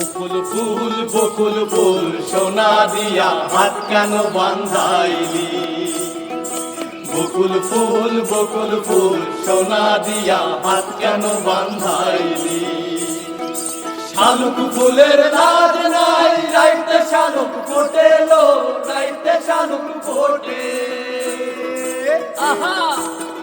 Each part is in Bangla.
বকুল ফুল বকুল ফুল, সোনা দিয়া হাত কেন বান্ধাইলি? বকুল ফুল বকুল ফুল, সোনা দিয়া হাত কেন বান্ধাইলি? শালুক ফুলের রাজ নাই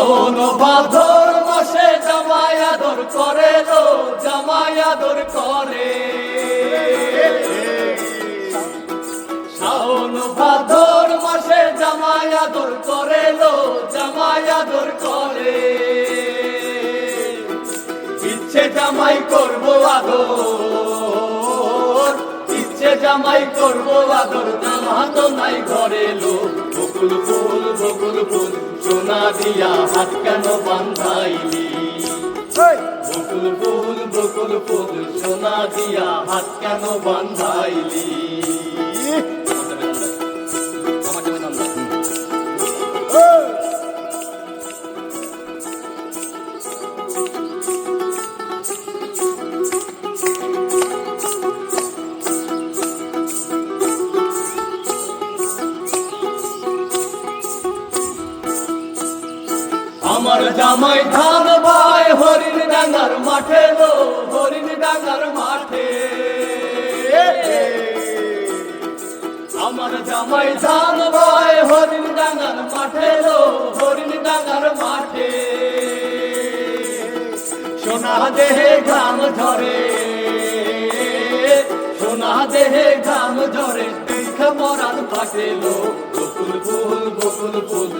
শ্রাবণ ভাদর মাসে জামাই আদর করে লো জামাই আদর করে। শ্রাবণ ভাদর মাসে জামাই আদর করে লো জামাই আদর করে। ইচ্ছে জামাই করব আদর। ইচ্ছে জামাই করব আদর জামা হাত নাই ঘরে লো বকুল ফুল বকুল ফুল সোনা দিয়া হাত কেন বান্ধাইলি? বকুল ফুল বকুল ফুল সোনা দিয়া হাত কেন বান্ধাইলি? আমার জামাই ধান ভাই হরিণ ডাঙ্গার মাঠে লো হরিণ ডাঙ্গার মাঠে। আমার জামাই ধান ভাই হরিণ ডাঙ্গার মাঠে লো হরিণ ডাঙ্গার মাঠে। সোনা দেহে ঘাম ঝরে, সোনা দেহে ঘাম ঝরে দেখা মরান ফাটেলো বকুল ফুল বকুল ফুল।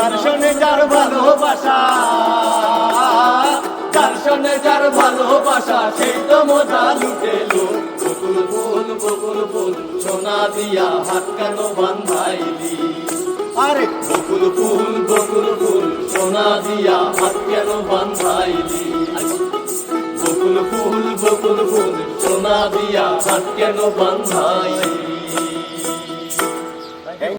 যার সনে যার ভালোবাসা যার সনে যার ভালোবাসা, সেই তো মজা লুটেলো বকুল ফুল বকুল ফুল, সোনা দিয়া হাত কেন বান্ধাইলি? আরে, বকুল ফুল বকুল ফুল, সোনা দিয়া হাত কেন বান্ধাইলি? বকুল ফুল বকুল ফুল, সোনা দিয়া হাত কেন বান্ধাইলি?